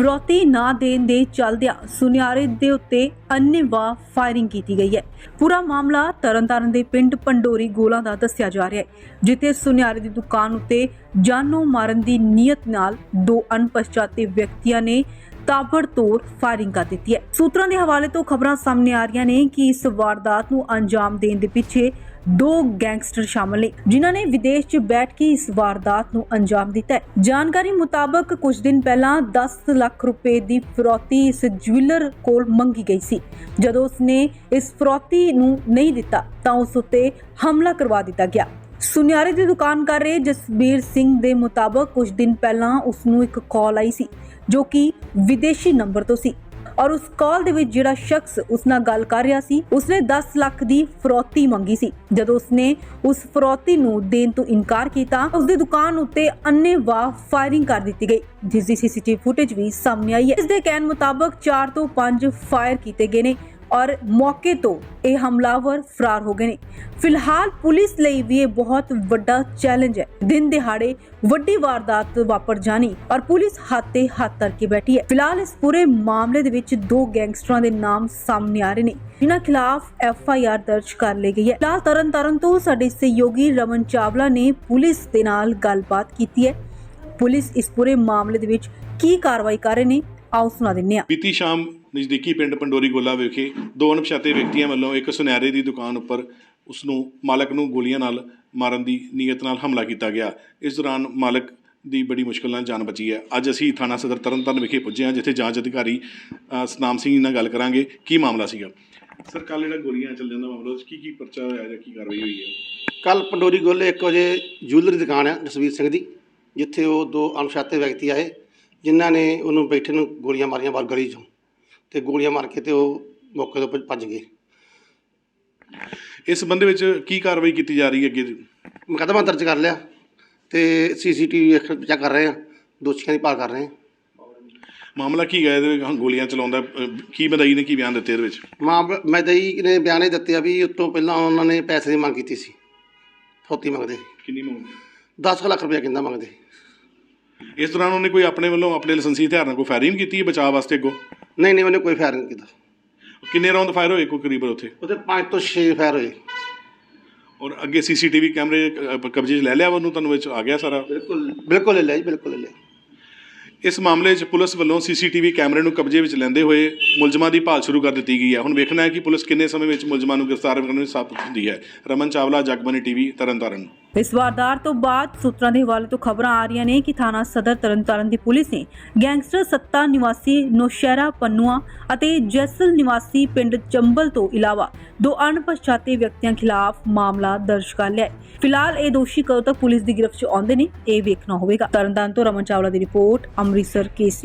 ਫਰੋਤੀ ਨਾ ਦੇਣ ਦੇ ਚੱਲਦਿਆਂ ਸੁਨਿਆਰੇ ਦੇ ਉੱਤੇ ਅੰਨ੍ਹੇਵਾਹ ਫਾਇਰਿੰਗ ਕੀਤੀ ਗਈ ਹੈ। ਪੂਰਾ ਮਾਮਲਾ ਤਰਨਤਾਰਨ ਦੇ ਪਿੰਡ ਪੰਡੋਰੀ ਗੋਲਾ ਦਾ ਦੱਸਿਆ ਜਾ ਰਿਹਾ ਹੈ, ਜਿੱਥੇ ਸੁਨਿਆਰੇ ਦੀ ਦੁਕਾਨ ਉੱਤੇ ਜਾਨੋਂ ਮਾਰਨ ਦੀ ਨੀਅਤ ਨਾਲ ਦੋ ਅਣਪਛਾਤੇ ਵਿਅਕਤੀਆਂ ਨੇ ਤਾਬੜਤੋੜ ਫਾਇਰਿੰਗ ਕਰ ਦਿੱਤੀ ਹੈ। ਸੂਤਰਾਂ ਦੇ ਹਵਾਲੇ ਤੋਂ ਖਬਰਾਂ ਸਾਹਮਣੇ ਆ ਰਹੀਆਂ ਨੇ ਕਿ ਇਸ ਵਾਰਦਾਤ ਨੂੰ ਅੰਜਾਮ ਦੇਣ ਦੇ ਪਿੱਛੇ ਦੋ ਗੈਂਗਸਟਰ ਸ਼ਾਮਲ ਨੇ, ਜਿਨ੍ਹਾਂ ਨੇ ਵਿਦੇਸ਼ 'ਚ ਬੈਠ ਕੇ ਇਸ ਵਾਰਦਾਤ ਨੂੰ ਅੰਜਾਮ ਦਿੱਤਾ ਹੈ। ਜਾਣਕਾਰੀ ਮੁਤਾਬਕ ਕੁਝ ਦਿਨ ਪਹਿਲਾਂ 10 ਲੱਖ ਰੁਪਏ ਦੀ ਫਰੌਤੀ ਇਸ ਜੁਐਲਰ ਕੋਲ ਮੰਗੀ ਗਈ ਸੀ। ਜਦੋਂ ਉਸਨੇ ਇਸ ਫਰੋਤੀ ਨੂੰ ਨਹੀਂ ਦਿੱਤਾ, ਤਾਂ ਉਸ ਉੱਤੇ ਹਮਲਾ ਕਰਵਾ ਦਿੱਤਾ ਗਿਆ। ਸੁਨਿਆਰੇ ਦੀ ਦੁਕਾਨ ਕਰ ਰਹੇ ਜਸਬੀਰ ਸਿੰਘ ਦੇ ਮੁਤਾਬਕ ਕੁਝ ਦਿਨ ਪਹਿਲਾਂ ਉਸ ਨੂੰ ਇੱਕ ਕਾਲ ਆਈ ਸੀ, ਜੋ ਕਿ ਵਿਦੇਸ਼ੀ ਨੰਬਰ ਤੋਂ ਸੀ। ਔਰ ਉਸ ਕਾਲ ਦੇ ਵਿੱਚ ਜਿਹੜਾ ਸ਼ਖਸ ਉਸ ਨਾਲ ਗੱਲ ਕਰ ਰਿਹਾ ਸੀ, ਉਸਨੇ 10 ਲੱਖ ਦੀ ਫਰੋਤੀ ਮੰਗੀ ਸੀ। ਜਦੋਂ ਉਸਨੇ ਉਸ ਫਰੋਤੀ ਨੂੰ ਦੇਣ ਤੋਂ ਇਨਕਾਰ ਕੀਤਾ ਉਸ ਦੀ ਦੁਕਾਨ ਉੱਤੇ ਅੰਨ੍ਹੇਵਾਹ ਫਾਇਰਿੰਗ ਕਰ ਦਿੱਤੀ ਗਈ, ਜਿਸ ਦੀ ਸੀਸੀਟੀਵੀ ਫੁਟੇਜ ਵੀ ਸਾਹਮਣੇ ਆਈ ਹੈ। ਇਸ ਦੇ ਕਹਿਣ ਮੁਤਾਬਕ 4 ਤੋਂ 5 ਫਾਇਰ ਕੀਤੇ ਗਏ ਨੇ। ਔਰ ਮੌਕੇ ਤੋਂ ਇਹ ਹਮਲਾਵਰ ਫਰਾਰ ਹੋ ਗਏ ਨੇ। ਫਿਲਹਾਲ ਪੁਲਿਸ ਲਈ ਵੀ ਇਹ ਬਹੁਤ ਵੱਡਾ ਚੈਲੰਜ ਹੈ। ਦਿਨ ਦਿਹਾੜੇ ਵੱਡੀ ਵਾਰਦਾਤ ਵਾਪਰ ਜਾਣੀ ਔਰ ਪੁਲਿਸ ਹੱਥ ਹੱਥ ਧਰ ਕੇ ਬੈਠੀ ਹੈ। ਫਿਲਹਾਲ ਇਸ ਪੂਰੇ ਮਾਮਲੇ ਦੇ ਵਿੱਚ ਦੋ ਗੈਂਗਸਟਰਾਂ ਦੇ ਨਾਮ ਸਾਹਮਣੇ ਆ ਰਹੇ ਨੇ। ਜਿਨ੍ਹਾਂ ਖਿਲਾਫ ਐਫ ਆਈ ਆਰ ਦਰਜ ਕਰ ਲਈ ਗਈ ਹੈ। ਫਿਲਹਾਲ ਤਰਨ ਤਾਰਨ ਤੋਂ ਸਾਡੇ ਸਹਿਯੋਗੀ ਰਮਨ ਚਾਵਲਾ ਨੇ ਪੁਲਿਸ ਦੇ ਨਾਲ ਗੱਲਬਾਤ ਕੀਤੀ ਹੈ। ਪੁਲਿਸ ਇਸ ਪੂਰੇ ਮਾਮਲੇ ਦੇ ਵਿੱਚ ਕੀ ਕਾਰਵਾਈ ਕਰ ਰਹੇ ਨੇ? ਆਓ ਸੁਣਾ ਦਿੰਨੇ ਹਾਂ। ਬੀਤੀ ਸ਼ਾਮ ਨਜ਼ਦੀਕੀ ਪਿੰਡ ਪੰਡੋਰੀ ਗੋਲਾ ਵਿਖੇ ਦੋ ਅਣਪਛਾਤੇ ਵਿਅਕਤੀਆਂ ਵੱਲੋਂ ਇੱਕ ਸੁਨਿਆਰੇ ਦੀ ਦੁਕਾਨ ਉੱਪਰ ਉਸ ਨੂੰ ਮਾਲਕ ਨੂੰ ਗੋਲੀਆਂ ਨਾਲ ਮਾਰਨ ਦੀ ਨੀਅਤ ਨਾਲ ਹਮਲਾ ਕੀਤਾ ਗਿਆ। ਇਸ ਦੌਰਾਨ ਮਾਲਕ ਦੀ ਬੜੀ ਮੁਸ਼ਕਲ ਨਾਲ ਜਾਨ ਬਚੀ ਹੈ। ਅੱਜ ਅਸੀਂ ਥਾਣਾ ਸਦਰ ਤਰਨਤਾਰਨ ਵਿਖੇ ਪੁੱਜੇ ਹਾਂ ਜਿੱਥੇ ਜਾਂਚ ਅਧਿਕਾਰੀ ਅ, ਸਤਨਾਮ ਸਿੰਘ ਜੀ ਨਾਲ ਗੱਲ ਕਰਾਂਗੇ। ਕੀ ਮਾਮਲਾ ਸੀਗਾ? ਸਰ ਕੱਲ ਜਿਹੜਾ ਗੋਲੀਆਂ ਚੱਲਣ ਦਾ ਮਾਮਲਾ ਉਸ ਕੀ ਕੀ ਪਰਚਾ ਹੋਇਆ ਜਾਂ ਕੀ ਕਾਰਵਾਈ ਹੋਈ ਹੈ? ਕੱਲ ਪੰਡੋਰੀ ਗੋਲੇ 1 ਵਜੇ ਜੂਲਰੀ ਦੁਕਾਨ ਹੈ ਜਸਵੀਰ ਸਿੰਘ ਦੀ ਜਿੱਥੇ ਉਹ ਦੋ ਅਣਪਛਾਤੇ ਵਿਅਕਤੀ ਆਏ ਜਿਨ੍ਹਾਂ ਨੇ ਉਹਨੂੰ ਬੈਠੇ ਨੂੰ ਗੋਲੀਆਂ ਮਾਰੀਆਂ ਬਾਹਰ ਗਲੀ 'ਚੋਂ। ਤੇ ਗੋਲੀਆਂ ਮਾਰ ਕੇ ਤੇ ਉਹ ਮੌਕੇ ਤੋਂ ਭੱਜ- ਗਏ। ਇਸ ਸੰਬੰਧ ਵਿੱਚ ਕੀ ਕਾਰਵਾਈ ਕੀਤੀ ਜਾ ਰਹੀ ਹੈ ਅੱਗੇ? ਮੁਕੱਦਮਾ ਦਰਜ ਕਰ ਲਿਆ ਤੇ ਸੀਸੀਟੀਵੀ ਚੈੱਕ ਕਰ ਰਹੇ ਆ ਦੋਸ਼ੀਆਂ ਦੀ ਭਾਲ ਕਰ ਰਹੇ ਆ ਮਾਮਲਾ ਕੀ ਹੈ? ਇਹਦੇ ਵਿੱਚ ਗੋਲੀਆਂ ਚਲਾਉਂਦਾ ਕੀ ਬਦਾਈ ਨੇ ਕੀ ਬਿਆਨ ਦਿੱਤੇ ਇਹਦੇ ਵਿੱਚ? ਮਾਂ ਮੈਦਈ ਨੇ ਬਿਆਨ ਇਹ ਦਿੱਤੇ ਆ ਵੀ ਉਸ ਤੋਂ ਪਹਿਲਾਂ ਉਹਨਾਂ ਨੇ ਪੈਸੇ ਦੀ ਮੰਗ ਕੀਤੀ ਸੀ। ਫੌਤੀ ਮੰਗਦੇ। ਕਿੰਨੀ ਮੰਗ? 10 ਲੱਖ ਰੁਪਏ ਕਿੰਨਾ ਮੰਗਦੇ। ਇਸ ਦੌਰਾਨ ਉਹਨੇ ਕੋਈ ਆਪਣੇ ਵੱਲੋਂ ਆਪਣੇ ਲਾਇਸੈਂਸੀ ਹਥਿਆਰ ਨਾਲ ਕੋਈ ਫਾਇਰਿੰਗ ਕੀਤੀ ਹੈ ਬਚਾਅ ਵਾਸਤੇ ਅੱਗੋਂ? ਨਹੀਂ ਨਹੀਂ ਉਹਨੇ ਕੋਈ ਫਾਇਰ ਨਹੀਂ ਕੀਤਾ। ਕਿੰਨੇ ਰਾਉਂਡ ਫਾਇਰ ਹੋਏ ਕੋਈ ਕਰੀਬ ਉੱਥੇ? ਉਹਦੇ 5 ਤੋਂ 6 ਫਾਇਰ ਹੋਏ। ਔਰ ਅੱਗੇ ਸੀਸੀਟੀਵੀ ਕੈਮਰੇ ਅ, ਕਬਜ਼ੇ 'ਚ ਲੈ ਲਿਆ ਉਹਨੂੰ? ਤੁਹਾਨੂੰ ਵਿੱਚ ਆ ਗਿਆ ਸਾਰਾ? ਬਿਲਕੁਲ ਬਿਲਕੁਲ ਲੈ ਲਿਆ ਜੀ ਬਿਲਕੁਲ ਲੈ ਲਿਆ। ਇਸ ਮਾਮਲੇ 'ਚ ਪੁਲਿਸ ਵੱਲੋਂ ਸੀਸੀਟੀਵੀ ਕੈਮਰੇ ਨੂੰ ਕਬਜ਼ੇ ਵਿੱਚ ਲੈਂਦੇ ਹੋਏ ਮੁਲਜ਼ਮਾਂ ਦੀ ਭਾਲ ਸ਼ੁਰੂ ਕਰ ਦਿੱਤੀ ਗਈ ਹੈ। ਹੁਣ ਵੇਖਣਾ ਹੈ ਕਿ ਪੁਲਿਸ ਕਿੰਨੇ ਸਮੇਂ ਵਿੱਚ ਮੁਲਜ਼ਮਾਂ ਨੂੰ ਗ੍ਰਿਫਤਾਰ ਕਰਨ ਵਿੱਚ ਸਫਲ ਹੁੰਦੀ ਹੈ। ਰਮਨ ਚਾਵਲਾ ਜਗਬਨੀ ਟੀਵੀ, ਤਰਨਤਾਰਨ। ਇਸ ਵਾਰਦਾਤ ਤੋਂ ਬਾਅਦ ਸੂਤਰਾਂ ਦੇ ਹਵਾਲੇ ਤੋਂ ਖਬਰਾਂ ਆ ਰਹੀਆਂ ਨੇ ਕਿ ਥਾਣਾ ਸਦਰ, ਤਰਨਤਾਰਨ ਦੀ ਪੁਲਿਸ ਨੇ ਗੈਂਗਸਟਰ ਸੱਤਾ ਨਿਵਾਸੀ ਨੌਸ਼ਹਿਰਾ ਪੰਨੂਆ ਅਤੇ ਜੈਸਲ ਨਿਵਾਸੀ ਪਿੰਡ ਚੰਬਲ ਤੋਂ ਇਲਾਵਾ ਦੋ ਅਣਪਛਾਤੇ ਵਿਅਕਤੀਆਂ ਖਿਲਾਫ ਮਾਮਲਾ ਦਰਜ ਕਰ ਲਿਆ ਹੈ। ਫਿਲਹਾਲ ਇਹ ਦੋਸ਼ੀ ਕਦੋਂ ਤੱਕ ਪੁਲਿਸ ਦੀ ਗ੍ਰਿਫਤ 'ਚ ਆਉਂਦੇ ਨੇ, ਇਹ ਵੇਖਣਾ ਹੋਵੇਗਾ। ਤਰਨਤਾਰਨ ਤੋਂ ਰਮਨ ਚਾਵਲਾ ਦੀ ਰਿਪੋਰਟ ਅੰਮ੍ਰਿਤਸਰ ਕੇਸਰੀ